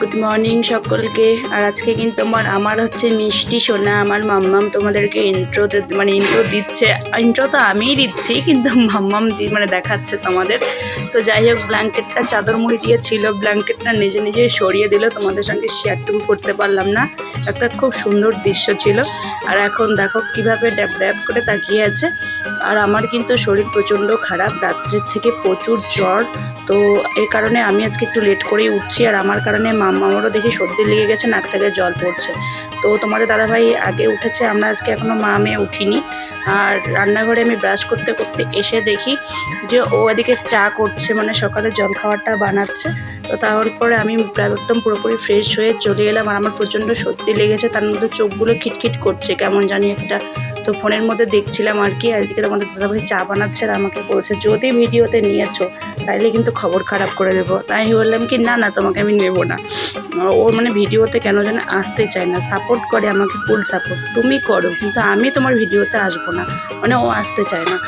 Good morning সকলকে। আর আজকে কিন্তু আমার আমার হচ্ছে মিষ্টি সোনা, আমার মাম্মাম তোমাদেরকে ইন্ট্রো মানে ইন্ট্রো দিচ্ছে। ইন্ট্রো তো আমিই দিচ্ছি, কিন্তু মাম্মাম মানে দেখাচ্ছে তোমাদের। তো যাই হোক ব্ল্যাঙ্কেটটা চাদর মুড়ি দিয়ে ছিল ব্ল্যাঙ্কেটটা নিজে নিজে সরিয়ে দিল, তোমাদের সঙ্গে শেয়ারটুকু করতে পারলাম না। একটা খুব সুন্দর দৃশ্য ছিল। আর এখন দেখো কীভাবে ড্যাপ ড্যাপ করে তাকিয়ে আছে। আর আমার কিন্তু শরীর প্রচণ্ড খারাপ, রাত্রের থেকে প্রচুর জ্বর। তো এই কারণে আমি আজকে একটু লেট করেই উঠছি, আর আমার কারণে মামারও দেখি সর্দি লেগে গেছে, নাক থেকে জল পড়ছে। তো তোমাদের দাদাভাই আগে উঠেছে, আমরা আজকে এখনও মা মেয়ে উঠিনি। আর রান্নাঘরে আমি ব্রাশ করতে করতে এসে দেখি যে ও এদিকে চা করছে মানে সকালে জল খাওয়াটা বানাচ্ছে। তো তারপরে আমি একদম পুরোপুরি ফ্রেশ হয়ে চলে এলাম। আর আমার প্রচণ্ড সর্দি লেগেছে, তার মধ্যে চোখগুলো খিটখিট করছে, কেমন জানি একটা তো ফোনের মধ্যে দেখছিলাম আর কি, আর এদিকে তোমাদের দাদাভাই চা বানাচ্ছে আর আমাকে বলছে, যদি ভিডিওতে নিয়েছো, তাইলে কিন্তু খবর খারাপ করে দেবো। তাই বললাম কি, না না, তোমাকে আমি নেব না। ও মানে ভিডিওতে কেন যেন আসতে চায় না সাপোর্ট করে, আমাকে ফুল সাপোর্ট তুমি করো, কিন্তু আমি তোমার ভিডিওতে আসব না। মানে ও আসতে চায় না।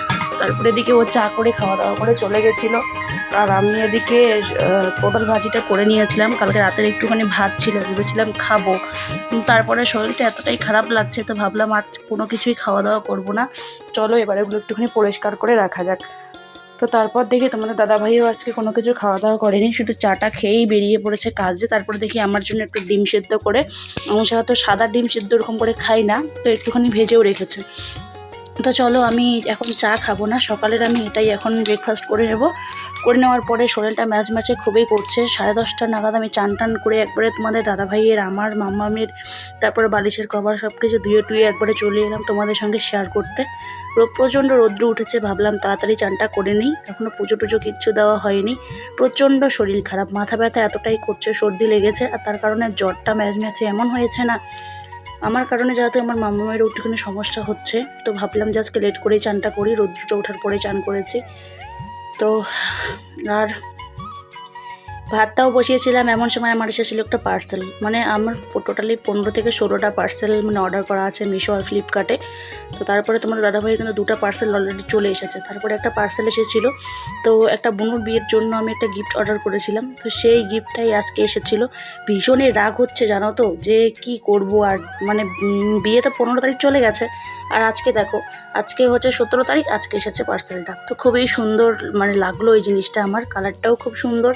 তারপরে এদিকে ও চা করে খাওয়া দাওয়া করে চলে গেছিল। আর আমি এদিকে পটল ভাজিটা করে নিয়েছিলাম। কালকে রাতের একটুখানি ভাত ছিল, ভেবেছিলাম খাব। তারপরে শরীরটা এতটাই খারাপ লাগছে, তো ভাবলাম আর কোনো কিছুই খাওয়া দাওয়া করব না। চলো এবার এগুলো একটুখানি পরিষ্কার করে রাখা যাক। তো তারপর দেখি তোমাদের দাদাভাইও আজকে কোনো কিছু খাওয়া দাওয়া করেনি, শুধু চাটা খেয়েই বেরিয়ে পড়েছে কাজে। তারপরে দেখি আমার জন্য একটু ডিম সেদ্ধ করে আমি সাধারণত সাদা ডিম সেদ্ধ ওরকম করে খাই না, তো একটুখানি ভেজেও রেখেছে। তো চলো আমি এখন চা খাব না। সকালের আমি এটাই এখন ব্রেকফাস্ট করে নেব। করে নেওয়ার পরে শরীরটা ম্যাচ ম্যাচে খুবই করছে। সাড়ে দশটা নাগাদ আমি চান টান করে একবারে তোমাদের দাদাভাইয়ের, আমার মামামের, তারপরে বালিশের কভার সব কিছু ধুয়ে টুয়ে একবারে চলে এলাম তোমাদের সঙ্গে শেয়ার করতে। প্রচণ্ড রৌদ্র উঠেছে, ভাবলাম তাড়াতাড়ি চানটা করে নিই। এখনও পুজো টুজো কিচ্ছু দেওয়া হয়নি। প্রচণ্ড শরীর খারাপ, মাথা ব্যথা এতটাই করছে, সর্দি লেগেছে, আর তার কারণে জ্বরটা ম্যাচ ম্যাচে এমন হয়েছে না আমার কারণে যেহেতু আমার মামা মায়ের একটুখানি সমস্যা হচ্ছে, তো ভাবলাম যে আজকে লেট করেই চানটা করি রোদ্রটা ওঠার পরে চান করেছি। তো আর ভাতটাও বসিয়েছিলাম, এমন সময় আমার এসেছিল একটা পার্সেল মানে আমার টোটালি পনেরো থেকে ষোলোটা পার্সেল মানে অর্ডার করা আছে মিশো আর ফ্লিপকার্টে। তো তারপরে তোমার দাদাভাই কিন্তু দুটো পার্সেল অলরেডি চলে এসেছে। তারপরে একটা পার্সেল এসেছিল। তো একটা বোনুর বিয়ের জন্য আমি একটা গিফট অর্ডার করেছিলাম। তো সেই গিফটটাই আজকে এসেছিল। ভীষণই রাগ হচ্ছে জানো তো যে কি করব আর মানে উম, বিয়ে তো পনেরো তারিখ চলে গেছে। আর আজকে দেখো আজকে হচ্ছে সতেরো তারিখ আজকে এসেছে পার্সেলটা তো খুবই সুন্দর মানে লাগল এই জিনিসটা আমার। কালারটাও খুব সুন্দর।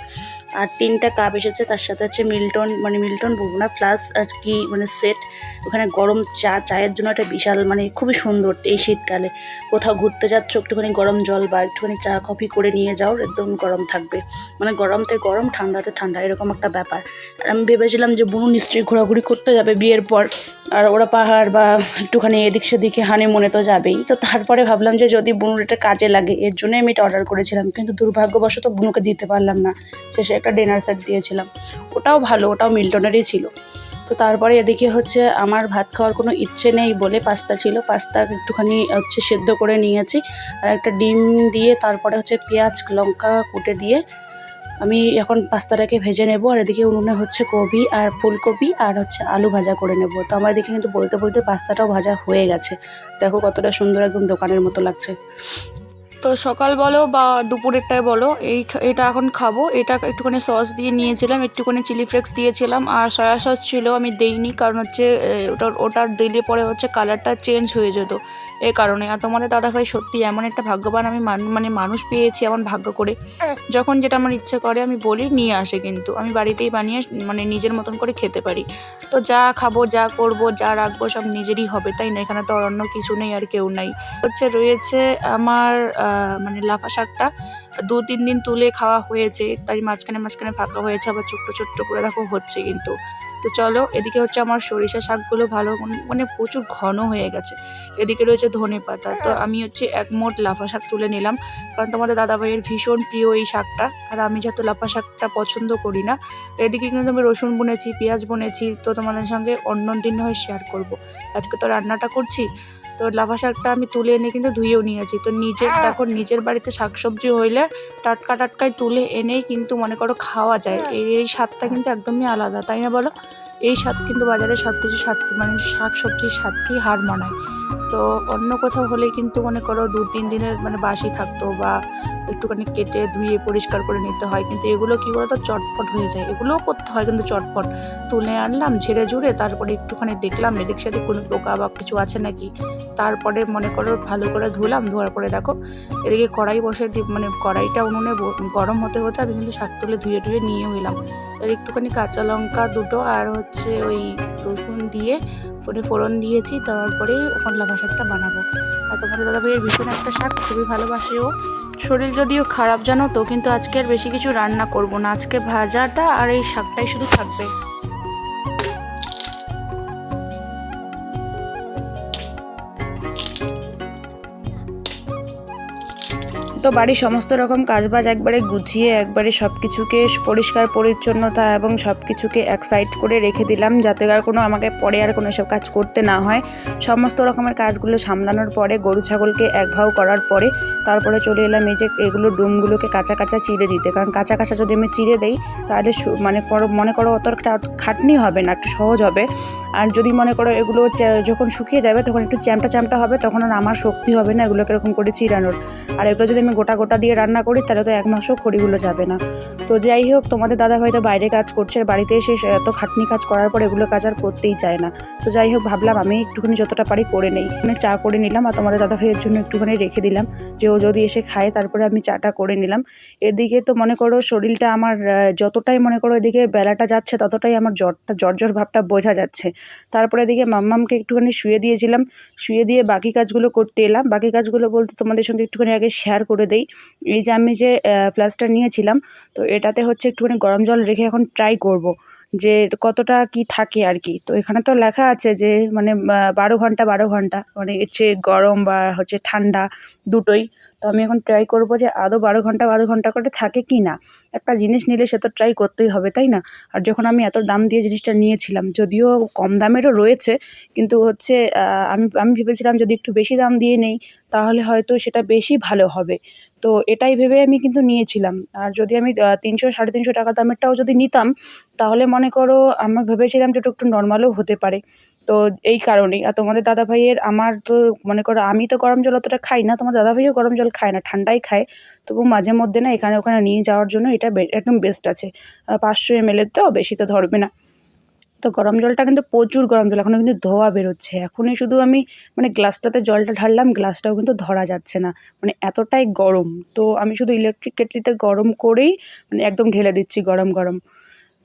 আর তিনটা কাপ এসেছে তার সাথে হচ্ছে মিল্টন মানে মিল্টন বলব না প্লাস কি মানে সেট ওখানে গরম চা চায়ের জন্য একটা বিশাল মানে খুবই সুন্দর এই শীতকালে। কোথাও ঘুরতে যাচ্ছ, একটুখানি গরম জল বা একটুখানি চা, কফি করে নিয়ে যাও, একদম গরম থাকবে। মানে গরমতে গরম, ঠান্ডাতে ঠান্ডা, এরকম একটা ব্যাপার। আর আমি ভেবেছিলাম যে বুনু নিশ্চয়ই ঘোরাঘুরি করতে যাবে বিয়ের পর। আর ওরা পাহাড় বা একটুখানি এদিক সেদিকে হানিমুনে তো যাবেই। তো তারপরে ভাবলাম যে যদি বুনুর এটা কাজে লাগে, এর জন্যই আমি এটা অর্ডার করেছিলাম। কিন্তু দুর্ভাগ্যবশত বুনুকে দিতে পারলাম না। শেষে একটা ডিনার সেট দিয়েছিলাম। ওটাও ভালো, ওটাও মিল্টনেরই ছিল। তো তারপরে এদিকে হচ্ছে আমার ভাত খাওয়ার কোনো ইচ্ছে নেই বলে পাস্তা ছিল। পাস্তা একটুখানি হচ্ছে সেদ্ধ করে নিয়েছি। আর একটা ডিম দিয়ে তারপরে হচ্ছে পেঁয়াজ, লঙ্কা কুটে দিয়ে আমি এখন পাস্তাটাকে ভেজে নেব। আর এদিকে উনুনে হচ্ছে কবি আর ফুলকপি আর হচ্ছে আলু ভাজা করে নেব। তো আমার এদিকে কিন্তু বলতে বলতে পাস্তাটাও ভাজা হয়ে গেছে। দেখো কতটা সুন্দর একদম দোকানের মতো লাগছে। তো সকাল বলো বা দুপুরেরটায় বলো, এই এটা এখন খাব। এটা একটুখানি সস দিয়ে নিয়েছিলাম, একটুখানি চিলি ফ্লেক্স দিয়েছিলাম। আর সয়া সস ছিল আমি দেইনি, কারণ হচ্ছে ওটা ওটা দিলে পরে হচ্ছে কালারটা চেঞ্জ হয়ে যেত। এই কারণে। আর তোমাদের দাদাভাই সত্যি এমন একটা ভাগ্যবান আমি মান- মানে মানুষ পেয়েছি এমন ভাগ্য করে। যখন যেটা আমার ইচ্ছে করে আমি বলি, নিয়ে আসে কিন্তু। আমি বাড়িতেই বানিয়ে মানে নিজের মতন করে খেতে পারি। তো যা খাব, যা করব, যা রাখব সব নিজেরই হবে, তাই না? এখানে তো অন্য কিছু নেই আর কেউ নাই। হচ্ছে রয়েছে আমার মানে লাফা শাকটা। দু তিন দিন তুলে খাওয়া হয়েছে তাই মাঝখানে মাঝখানে ফাঁকা হয়েছে আবার ছোট্ট ছোট্ট করে দেখো হচ্ছে কিন্তু। তো চলো এদিকে হচ্ছে আমার সরিষা শাকগুলো ভালো মানে প্রচুর ঘন হয়ে গেছে। এদিকে রয়েছে ধনে পাতা তো আমি হচ্ছে এক মোট লাফা শাক তুলে নিলাম। কারণ তোমাদের দাদাভাইয়ের ভীষণ প্রিয় এই শাকটা আর আমি যেহেতু লাফা শাকটা পছন্দ করি না এদিকে কিন্তু আমি রসুন বুনেছি পেঁয়াজ বুনেছি তো তোমাদের সঙ্গে অন্য দিন হয় শেয়ার করব। আজকে তো রান্নাটা করছি তো লাফা শাকটা আমি তুলে এনে কিন্তু ধুয়েও নিয়েছি। তো নিজের দেখো নিজের বাড়িতে শাকসবজি হইলে টাটকা টাটকায় তুলে এনেই কিন্তু মনে করো খাওয়া যায়। এই এই স্বাদটা কিন্তু একদমই আলাদা তাই না বলো? এই স্বাদ কিন্তু বাজারে সব কিছু স্বাদ মানে শাক সবজির স্বাদকেই হার মানায়। তো অন্য কোথাও হলে কিন্তু মনে করো দু, তিন দিনের মানে বাসি থাকতো বা একটুখানি কেটে ধুয়ে পরিষ্কার করে নিতে হয়। কিন্তু এগুলো কী বলতো? চটপট হয়ে যায়। এগুলোও করতে হয় কিন্তু চটপট। তুলে আনলাম, ঝেড়ে ঝুড়ে, তারপরে একটুখানি দেখলাম, এদিক সেদিক কোনো পোকা বা কিছু আছে নাকি? তারপরে মনে করো ভালো করে ধুলাম, ধোয়ার পরে দেখো, এদিকে কড়াই বসে মানে কড়াইটা উনুনে গরম হতে হতে আমি কিন্তু শাক তুলে ধুয়ে ধুয়ে নিয়ে হইলাম এর একটুখানি কাঁচা লঙ্কা দুটো আর হচ্ছে ওই রসুন দিয়ে পরে ফোড়ন দিয়েছি, তারপরে করলা শাকটা বানাবো। আর তোমাদের দাদা ভাইয়ের ভীষণ একটা শাক, খুবই ভালোবাসে ও। শরীর যদিও খারাপ জানো তো, কিন্তু আজকে আর বেশি কিছু রান্না করব না। আজকে ভাজাটা আর এই শাকটাই শুধু থাকবে। তো বাড়ির সমস্ত রকম কাজবাজ একবারে গুছিয়ে, একবারে সব কিছুকে পরিষ্কার, পরিচ্ছন্নতা এবং সব কিছুকে এক সাইড করে রেখে দিলাম যাতে আর কোনো আমাকে পরে আর কোনো সব কাজ করতে না হয়। সমস্ত রকমের কাজগুলো সামলানোর পরে, গরু, ছাগলকে এক ভাও করার পরে, তারপরে চলে এলাম এই যে এগুলো ডুমগুলোকে কাঁচা কাঁচা চিড়ে দিতে। কারণ কাঁচা কাঁচা যদি আমি চিড়ে দেই, তাহলে মানে করো- মনে করো অত খাটনি হবে না, একটু সহজ হবে। আর যদি মনে করো এগুলো যখন শুকিয়ে যাবে, তখন একটু চ্যামটা চ্যামটা হবে, তখন আর আমার শক্তি হবে না এগুলোকে এরকম করে চিরানোর আর এগুলো যদি আমি গোটা গোটা দিয়ে রান্না করি, তাহলে তো এক মাসও খড়িগুলো যাবে না। তো যাই হোক, তোমাদের দাদা হয়তো বাইরে কাজ করছে আর বাড়িতে এসে এত খাটনি কাজ করার পর এগুলো কাজ আর করতেই চায় না। তো যাই হোক, ভাবলাম আমি একটুখানি যতটা পারি করে নেই। মানে চা করে নিলাম আর তোমাদের দাদা ভাইয়ের জন্য একটুখানি রেখে দিলাম যে ও যদি এসে খায় তারপরে আমি চাটা করে নিলাম। এদিকে তো মনে করো শরীরটা আমার যতটাই মনে করো এদিকে বেলাটা যাচ্ছে ততটাই আমার জ্বরটা, জ্বর জ্বর ভাবটা বোঝা যাচ্ছে। তারপরে এদিকে মাম্মামকে একটুখানি শুয়ে দিয়েছিলাম। শুয়ে দিয়ে বাকি কাজগুলো করতে এলাম। বাকি কাজগুলো বলতে তোমাদের সঙ্গে একটুখানি আগে শেয়ার করে দেই। এই যে আমি যে ফ্লাস্কটা নিয়েছিলাম, তো এটাতে হচ্ছে একটুখানি গরম জল রেখে এখন ট্রাই করব। যে কতটা কি থাকে আর কি। তো এখানে তো লেখা আছে যে মানে বারো ঘণ্টা বারো ঘণ্টা মানে হচ্ছে গরম বা হচ্ছে ঠান্ডা দুটোই। তো আমি এখন ট্রাই করব যে আদৌ বারো ঘণ্টা বারো ঘণ্টা করে থাকে কি না। একটা জিনিস নিলে সে তো ট্রাই করতেই হবে, তাই না? আর যখন আমি এত দাম দিয়ে জিনিসটা নিয়েছিলাম, যদিও কম দামেরও রয়েছে, কিন্তু হচ্ছে আমি আমি ভেবেছিলাম যদি একটু বেশি দাম দিয়ে নেই, তাহলে হয়তো সেটা বেশি ভালো হবে। তো এটাই ভেবে আমি কিন্তু নিয়েছিলাম। আর যদি আমি তিনশো, সাড়ে তিনশো টাকা দামেরটাও যদি নিতাম, তাহলে মনে করো আমার ভেবেছিলাম যে একটু নর্মালও হতে পারে। তো এই কারণেই। আর তোমাদের দাদা ভাইয়ের আমার তো মনে করো, আমি তো গরম জল অতটা খাই না, তোমার দাদা ভাইও গরম জল খায় না, ঠান্ডাই খায়। তবু মাঝে মধ্যে না, এখানে ওখানে নিয়ে যাওয়ার জন্য এটা একদম বেস্ট আছে। পাঁচশো এম এর তো বেশি তো ধরবে না। তো গরম জলটা কিন্তু প্রচুর গরম জল, এখনও কিন্তু ধোয়া বেরোচ্ছে। এখনই শুধু আমি মানে গ্লাসটাতে জলটা ঢাললাম, গ্লাসটাও কিন্তু ধরা যাচ্ছে না। মানে এতটাই গরম। তো আমি শুধু ইলেকট্রিক কেটলিতে গরম করেই মানে একদম ঢেলে দিচ্ছি গরম গরম।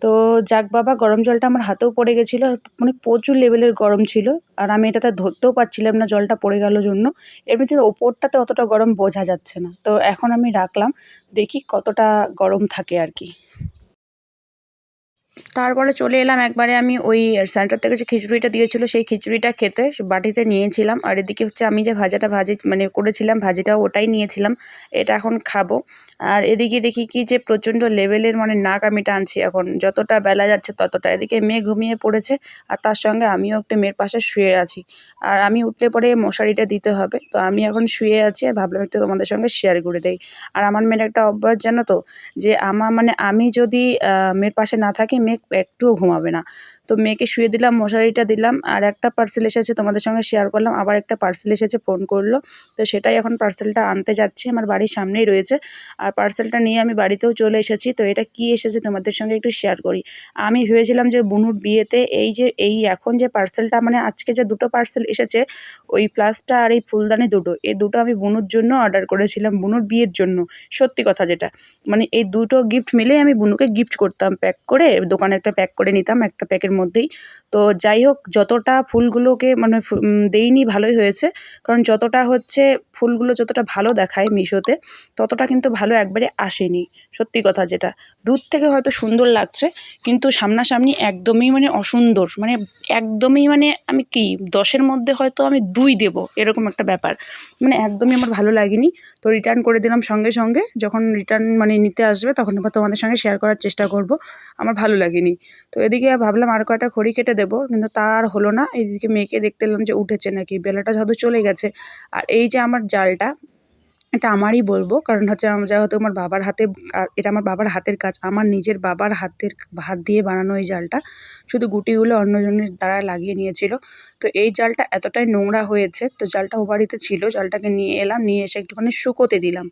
তো যাক বাবা, গরম জলটা আমার হাতেও পড়ে গেছিল। মানে প্রচুর লেভেলের গরম ছিল। আর আমি এটাতে ধরতেও পারছিলাম না জলটা পড়ে গেল জন্য। এমনিতে ওপরটাতে অতটা গরম বোঝা যাচ্ছে না। তো এখন আমি রাখলাম, দেখি কতটা গরম থাকে আর কি। তারপরে চলে এলাম একবারে আমি ওই সেন্টার থেকে যে খিচুড়িটা দিয়েছিল সেই খিচুড়িটা খেতে বাটিতে নিয়েছিলাম। আর এদিকে হচ্ছে আমি যে ভাজাটা ভাজি মানে করেছিলাম, ভাজিটাও ওটাই নিয়েছিলাম। এটা এখন খাব। আর এদিকে দেখি কি যে প্রচণ্ড লেভেলের মানে নাক আমি টানছি এখন। যতটা বেলা যাচ্ছে ততটা। এদিকে মেয়ে ঘুমিয়ে পড়েছে আর তার সঙ্গে আমিও একটা মেয়ের পাশে শুয়ে আছি। আর আমি উঠলে পরে মশারিটা দিতে হবে। তো আমি এখন শুয়ে আছি আর ভাবলাম একটু তোমাদের সঙ্গে শেয়ার করে দেই। আর আমার মেয়ের একটা অভ্যাস জানো তো? যে আমার মানে আমি যদি মেয়ের পাশে না থাকি মেয়ে একটুও ঘুমাবে না। তো মেয়েকে শুয়ে দিলাম, মশারিটা দিলাম আর একটা পার্সেল এসেছে তোমাদের সঙ্গে শেয়ার করলাম, আবার একটা পার্সেল এসেছে ফোন করল। তো সেটাই এখন পার্সেলটা আনতে যাচ্ছি, আমার বাড়ির সামনেই রয়েছে। আর পার্সেলটা নিয়ে আমি বাড়িতেও চলে এসেছি, তো এটা কি এসেছে তোমাদের সঙ্গে একটু শেয়ার করি। আমি ভেবেছিলাম যে বুনুর বিয়েতে এই যে, এই এখন যে পার্সেলটা মানে আজকে যে দুটো পার্সেল এসেছে, ওই প্লাসটা আর এই ফুলদানি দুটো, এই দুটো আমি বুনুর জন্য অর্ডার করেছিলাম, বুনুর বিয়ের জন্য, সত্যি কথা যেটা। মানে এই দুটো গিফট মিলেই আমি বুনুকে গিফট করতাম প্যাক করে, দোকানে একটা প্যাক করে নিতাম, একটা প্যাকের মধ্যেই। তো যাই হোক, যতটা ফুলগুলোকে মানে দেইনি ভালোই হয়েছে। কারণ যতটা হচ্ছে ফুলগুলো যতটা ভালো দেখায় মিশোতে, ততটা কিন্তু ভালো একবারে আসেনি। সত্যি কথা যেটা। দূর থেকে হয়তো সুন্দর লাগছে, কিন্তু সামনাসামনি একদমই মানে অসুন্দর। মানে একদমই মানে আমি কি, দশের মধ্যে হয়তো আমি দুই দেব, এরকম একটা ব্যাপার। মানে একদমই আমার ভালো লাগেনি। তো রিটার্ন করে দিলাম সঙ্গে সঙ্গে। যখন রিটার্ন মানে নিতে আসবে, তখন আবার তোমাদের সঙ্গে শেয়ার করার চেষ্টা করব। আমার ভালো লাগেনি। তো এদিকে ভাবলাম আর কয়টা খড়ি কেটে দেবো, কিন্তু তা আর হলো না। এইদিকে মেয়েকে দেখতে এলাম যে উঠেছে নাকি। বেলাটা যেহেতু চলে গেছে। আর এই যে আমার জালটা, এটা আমারই বলব। কারণ হচ্ছে আম যেহেতু আমার বাবার হাতে, এটা আমার বাবার হাতের কাজ। আমার নিজের বাবার হাতের হাত দিয়ে বানানো এই জালটা। শুধু গুটিগুলো অন্যজনের দ্বারা লাগিয়ে নিয়েছিল। তো এই জালটা এতটাই নোংরা হয়েছে, তো জালটা ও বাড়িতে ছিল। জালটাকে নিয়ে এলাম, নিয়ে এসে একটুখানি শুকোতে দিলাম।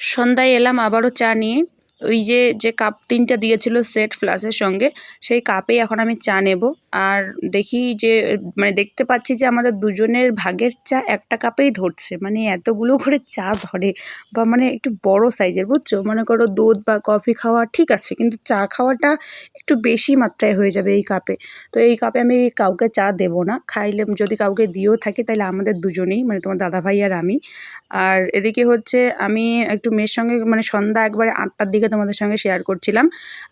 সন্ধ্যায় এলাম আবারও চা নিয়ে। ওই যে যে কাপ তিনটা দিয়েছিল সেট ফ্লাসের সঙ্গে, সেই কাপেই এখন আমি চা নেব। আর দেখি যে মানে দেখতে পাচ্ছি যে আমাদের দুজনের ভাগের চা একটা কাপেই ধরছে। মানে এতগুলো করে চা ধরে, বা মানে একটু বড় সাইজের বুঝছ? মনে করো দুধ বা কফি খাওয়া ঠিক আছে, কিন্তু চা খাওয়াটা একটু বেশি মাত্রায় হয়ে যাবে এই কাপে তো এই কাপে আমি কাউকে চা দেব না। খাইলে যদি কাউকে দিয়েও থাকি তাহলে আমাদের দুজনেই মানে তোমার দাদা ভাই আর আমি। আর এদিকে হচ্ছে আমি একটু মেয়ের সঙ্গে মানে সন্ধ্যা একবারে আটটার দিকে তোমাদের সঙ্গে শেয়ার করছিলাম।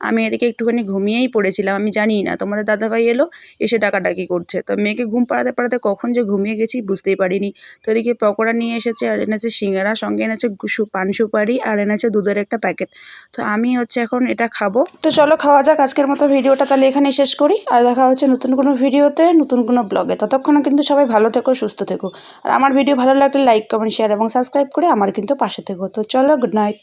আমি এদিকে একটুখানি ঘুমিয়েই পড়েছিলাম, আমি জানি না, তোমাদের দাদাভাই এলো, এসে ডাকাডাকি করছে। তো মেয়েকে ঘুম পাড়াতে পাড়াতে কখন যে ঘুমিয়ে গেছি বুঝতেই পারিনি। তো এদিকে পকোড়া নিয়ে এসেছে, আর এনেছে সিঙ্গারা, সঙ্গে এনেছে পান সুপারি, আর এনেছে দুধের একটা প্যাকেট তো আমি হচ্ছে এখন এটা খাব। তো চলো খাওয়া যাক, আজকের মতো ভিডিওটা তাহলে এখানে শেষ করি। আর দেখা হচ্ছে নতুন কোনো ভিডিওতে, নতুন কোনো ব্লগে ততক্ষণে কিন্তু সবাই ভালো থেকো, সুস্থ থেকো। আর আমার ভিডিও ভালো লাগলে লাইক কমেন্ট শেয়ার এবং সাবস্ক্রাইব করে আমার কিন্তু পাশে থেকো। তো চলো গুড নাইট